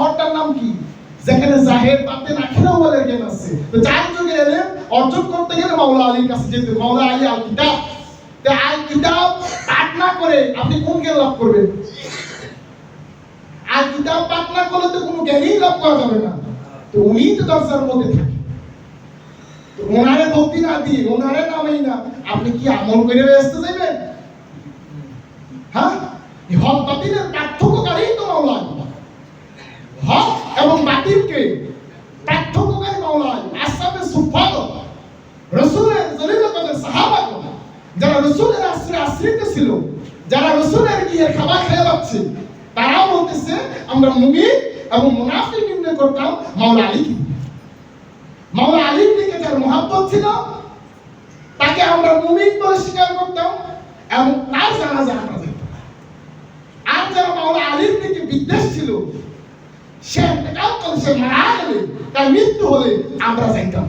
শহরটার নাম কি? যেখানে জাহের বাতেন আখিরা বলে জ্ঞান আছে। তো চার যুগে এলেন, অর্জন করতে গেলে মাওলা আলীর কাছে যেতে মাওলা আলী আল কিতাব। তো আল কিতাব পাঠ না করে আপনি কোন জ্ঞান লাভ করবেন? আর কিতাব পাঠ না করলে তো কোনো জ্ঞানই লাভ করা যাবে না। তো উনি তো দরজার মধ্যে থাকে তো ওনারে ভক্তি না দিয়ে, ওনারে নামেই না। আপনি কি আমল করে ব্যস্ত যাবেন হ্যাঁ? হক বাতিলের পার্থক্যকারী তো মাওলা আলী। হক এবং বাতিলকে পার্থক্যকারী মাওলা আলী। আসামে সুফাদ রসুলের জলিল কদের সাহাবাগণ যারা রসুলের আশ্রয় আশ্রিত ছিল, যারা রসুলের গিয়ে খাবার খেয়ে পাচ্ছে তারাও বলতেছে, আমরা মুমিন এবং মুনাফিক নির্ণয় করতাম মাওলা আলীকে মাওলা আলীর দিকে যার মহাব্বত ছিল, তাকে আমরা মুমিন বলে স্বীকার করতাম এবং তার জানাজা আমরা যেতাম আর যারা মাওলা আলীর দিকে বিদ্বেষ ছিল সে এতেকাল করে সে মারা গেলে তার মৃত্যু হলে আমরা যাইতাম।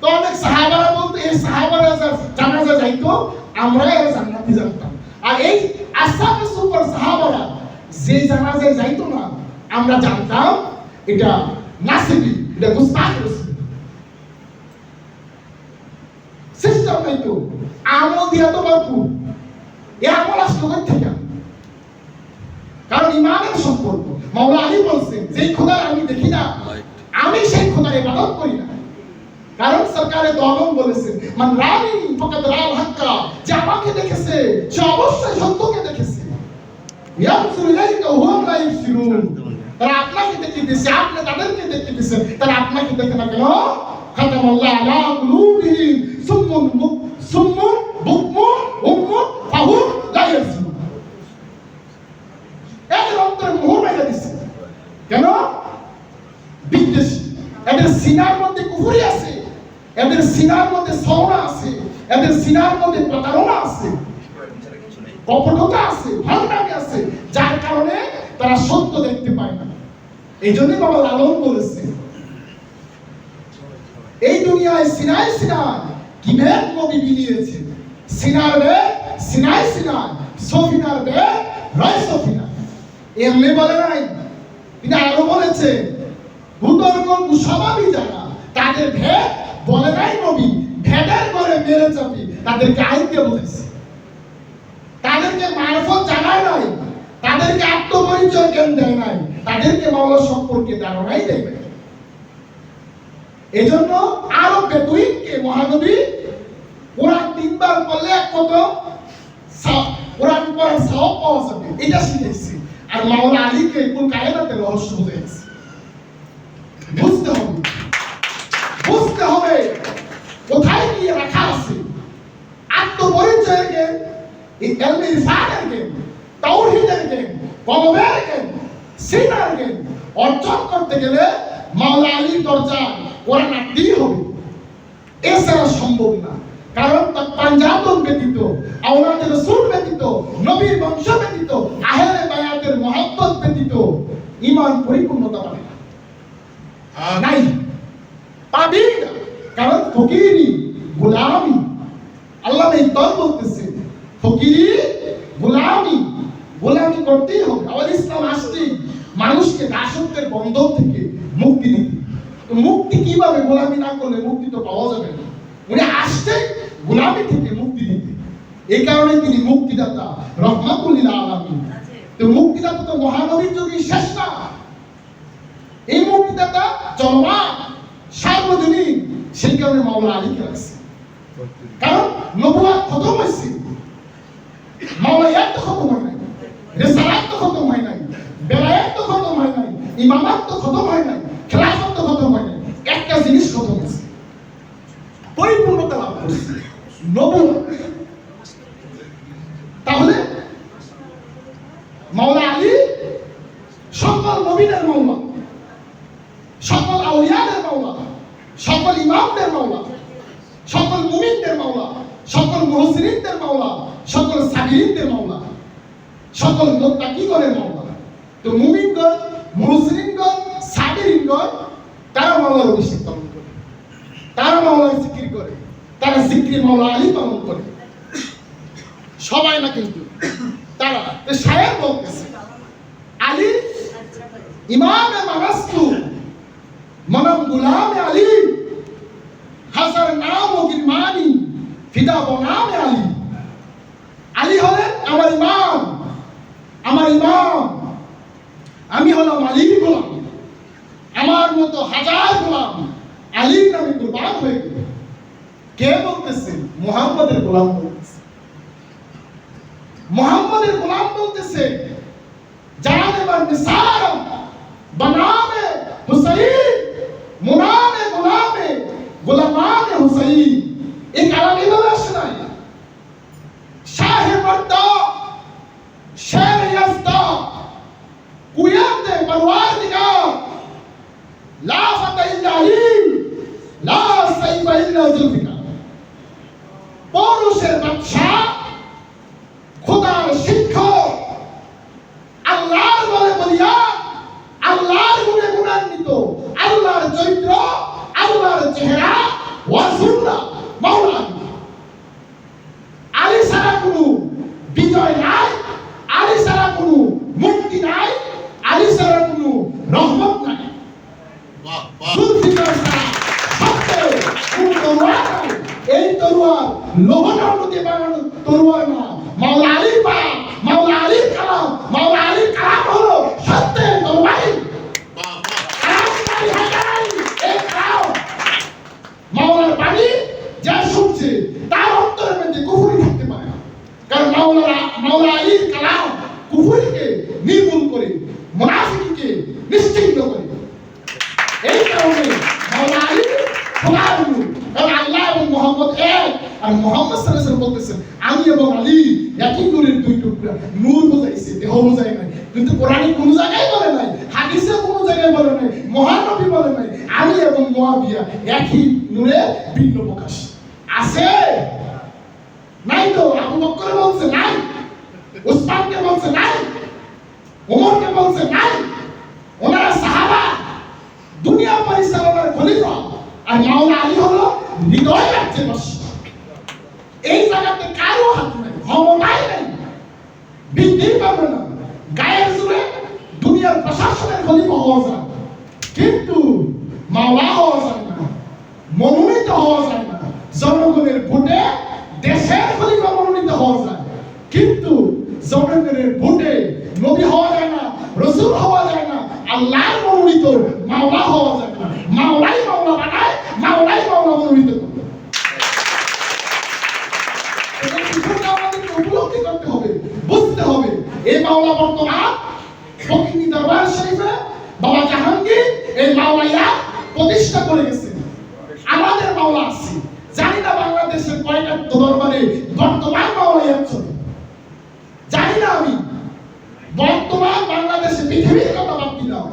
তো অনেক সাহাবারা বলতো, এই সাহাবারা জানাজা যাইতো আমরা জান্নাতি জানতাম আর এই আসামে সুপার সাহাবারা যে যাইতো না, আমরা জানতাম এটা নাসিবি, এটা গুস্তাখ সিস্টেম নাই তো, আমল দিয়া তো ভরপুর। এ আমল আসলো কোথা থেকে কারণ ইমানের সম্পর্ক মাওলা আলী বলছেন যেই খোদার আমি দেখি না আমি সেই খোদার ইবাদত করি না। কারণ সরকারে দলম বলেছেন মান রানি ফকাত রাল হাক্কা যে আমাকে দেখেছে সে অবশ্যই সত্যকে দেখেছে। ইয়ানসুর ইলাইকা হুয়াম লা ইউসিরুন তারা আপনাকে দেখে দিয়েছে আপনি তাদেরকে দেখে দিয়েছেন। তারা আপনাকে দেখে না কেন? খাতাম আল্লাহ আলা কুলুবিহিম সুম্মুন বুক সুম্মুন বুকমুন উম্মুন ফাহুম লা ইয়ারসুন এদের অন্তরে মোহর মেরে দিচ্ছে কেন? বিদ্বেষ। এদের সিনার মধ্যে কুফুরি আছে, এদের সিনার মধ্যে সওনা আছে, এদের সিনার মধ্যে প্রতারণা আছে। কপটতা আছে ভান্ডামি আছে, যার কারণে তারা সত্য দেখতে পায় না। এই জন্য বাবা লালন বলেছে এই দুনিয়ায় সিনাই সিনাই কি ভেদ নবী বিলিয়েছে সিনার বেদ সিনাই সিনাই, সফিনার বেদ রয় সফিনা এমনি বলে নাই তিনি আরও বলেছে ভূতর্কন স্বভাবই যারা, তাদের ভেদ বলে নাই নবী, ভেদের করে মেরে চাপি তাদেরকে আইনকে বলেছে। তাদেরকে মারফত জানায় নাই, তাদেরকে আত্মপরিচয় জ্ঞান দেয় নাই, তাদেরকে মাওলা সম্পর্কে ধারণাই দেয় নাই। এজন্য আরও বেদুইনকে মহানবী কোরআন তিনবার পড়লে এক কত কোরআন পড়ার সওয়াব পাওয়া যাবে, এটা শিখেছি। আর মাওলা আলীকে কোন কায়দাতে রহস্য বুঝেছে বুঝতে হবে। বুঝতে হবে কোথায় গিয়ে রাখা আছে। আত্মপরিচয়ের এই এলমে ইরফানের জ্ঞান তাওহীদের জ্ঞান কলমের জ্ঞান সিনার জ্ঞান অর্জন করতে গেলে মাওলা আলীর দরজা কোরআন আটতেই হবে। এছাড়া সম্ভব না। কারণ তার পাঞ্জাতন ব্যতীত, আওলাদ রসুল ব্যতীত, নবীর বংশ ব্যতীত ইমান পরিপূর্ণতা পাবে না। নাই। পাবি না। কারণ ফকিরি গোলামি। আল্লাহ ইকবাল বলতেছে ফকিরি গোলামি। গোলামি করতেই হবে। আমাদের ইসলাম আসছে মানুষকে দাসত্বের বন্ধন থেকে মুক্তি দিতে মুক্তি কীভাবে গোলামি না করলে মুক্তি তো পাওয়া যাবে না। উনি আসছে গোলামি থেকে মুক্তি দিতে এই কারণে তিনি মুক্তিদাতা রহমাতুল্লিল মুক্তিদাতা তো মহানবীর শেষ না। এই মুক্তিদাতা চলমান সার্বজনীন, সেই কারণে মাওলা আলীকে রাখছে কারণ নবুয়াত খতম হয়েছে। মাওলায়াত তো খতম হয় নাই। রেসালাত তো খতম হয় নাই। বেলায়াত তো খতম হয় নাই। ইমামাত তো খতম হয় নাই। খেলাফত তো খতম হয় নাই। একটা জিনিস খতম হয়েছে। পরিপূর্ণতা লাভ করছে। নবুয়াত তাহলে মাওলা আলী সকল নবীদের মাওলা সকল আউলিয়াদের মাওলা সকল ইমামদের মাওলা, সকল মুমিনদের মাওলা, সকল মুহসিনিনদের মাওলা, সকল সাবিরিনদের মাওলা, সকল মুত্তাকিগণের মাওলা। তো মুমিনগণ, মুহসিনিনগণ সাবিরিনগণ তারা মাওলার অভিষেক পালন করে, তারা মাওলার জিকির করে, তারা জিকির মাওলা আলী পালন করে। সবাই না কিন্তু, তারা সাহেব বলতেছে, আলী, ইমাম মানাস্তু মনম গুলাম আলী হাজার নাম ও গিরমানি ফিদা বনাম আলী আলী হলেন আমার ইমাম আমার ইমাম আমি হলাম আলীর গোলাম আমার মতো হাজার গোলাম আলীর নামে কুরবান হয়ে গেল কে বলতেছে মোহাম্মদের গোলাম বলতেছে মোহাম্মদের গোলাম বলতেছে নিসার বনামে হুসাইন মুনামে গোলামে গোলামানে হুসাইন। এই কালাম এভাবে আসে নাই। শাহে মর্দা শের ইয়াফতা, কুয়াতে পরওয়ার দিগার লা ফাতা ইল্লা লা সাইফা ইল্লা জুলফিকার। পৌরুষের বাদশা খোদার শিক্ষক আল্লাহর বলে বলিয়া আল্লাহর গুণে গুণান্বিত আল্লাহর চরিত্র আল্লাহর চেহারা ওয়াসুল্লা মাওলা আলী সারা কোনো বিজয় নাই আলী সারা কোনো মুক্তি নাই আলী সারা কোনো রহমত নাই বাহ বাহ জুলফিকার ছাড়া সত্ত্বেও কোন তরোয়ার নাই। এই তরোয়ার লোহনার দিয়ে বানানো তরোয়ার না মাওলা আলীর পা মাওলা আলীর কালাম মাওলা আলীর কালাম হলো সত্যের তরবারি বাহ বাহ কালামকারী হাজারাই এই কালাম মাওলার বাণী যা শুনছে তার অন্তরের মধ্যে কুফুরি থাকতে পারে না কারণ মাওলা মাওলা আলীর কালাম কুফুরিকে নির্মূল করে মুনাফিককে নিশ্চিন্ত করে এই কারণে মাওলা আলী খোদার নূর কারণ আল্লাহ এবং মোহাম্মদ এক আর মোহাম্মদ আলাইহি বলতেছেন, আমি এবং আলী একই নূরের দুই টুকরা। নূর বোঝাইছে, দেহ বোঝাই নাই। কিন্তু কোরআনে কোনো জায়গায় বলে নাই, হাদিসে কোনো জায়গায় বলে নাই, মহানবী বলে নাই, আলী এবং মুয়াবিয়া একই নূরে ভিন্ন প্রকাশ। আছে? নাই তো? আবু বকর বলছে নাই? উসমানকে বলছে নাই? ওমরকে বলছে নাই? ওনারা সাহাবা। দুনিয়া পরিচালনার খলিফা। আর মাওলা আলী হলো হৃদয় রাজ্যে বসে এই জায়গাতে কারও হাত নাই, ক্ষমতাই নাই। বৃদ্ধি পাবে না। গায়ের জুড়ে দুনিয়ার প্রশাসনের খলিফা হওয়া যায় কিন্তু মাওলা হওয়া যায় না, মনোনীত হওয়া যায় না। জনগণের ভোটে দেশের খলিফা মনোনীত হওয়া যায়। কিন্তু জনগণের ভোটে নবী হওয়া যায় না, রসুল হওয়া যায় না, আল্লাহর মনোনীত মাওলা হওয়া যায় না। মাওলাই মাওলা বানায় মাওলাই মাওলা মনোনীত করে বুঝতে হবে। এই মাওলা বর্তমান বাবা জাহাঙ্গীর এই মাওলাইয়া করে আমাদের মাওলা না বাংলাদেশের দরবারে বর্তমান মাওলাইয়া জানি না আমি। বর্তমান বাংলাদেশে পৃথিবীর কথা দিলাম।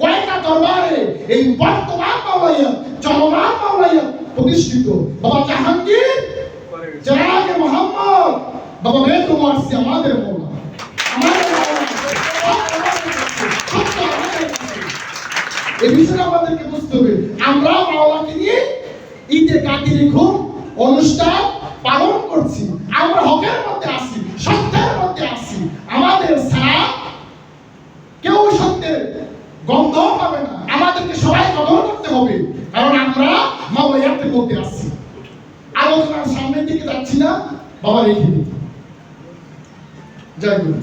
কয়টা দরবারে এই বর্তমান মাওলাইয়া, চলমান মাওলাইয়া প্রতিষ্ঠিত? বাবা জাহাঙ্গীর জনাব মোহাম্মদ, বাবা বেদু আমাদের মৌলা। আমাদের কাছে। এই বিষয়টা আমাদেরকে বুঝতে হবে। আমরা মাওলাকে নিয়ে ঈদে কাকিরি খুব অনুষ্ঠান পালন করছি। আমরা হকের মধ্যে আছি, সত্যের মধ্যে আছি। আমাদের ছাড়া কেউ সত্যের গন্ধ পাবে না। আমাদেরকে সবাই কদর করতে হবে। কারণ আমরা মাওলায়াতের মধ্যে আছি। আলোচনার সামনের দিকে যাচ্ছি না। বাবা রেখে দিই যাই গুরু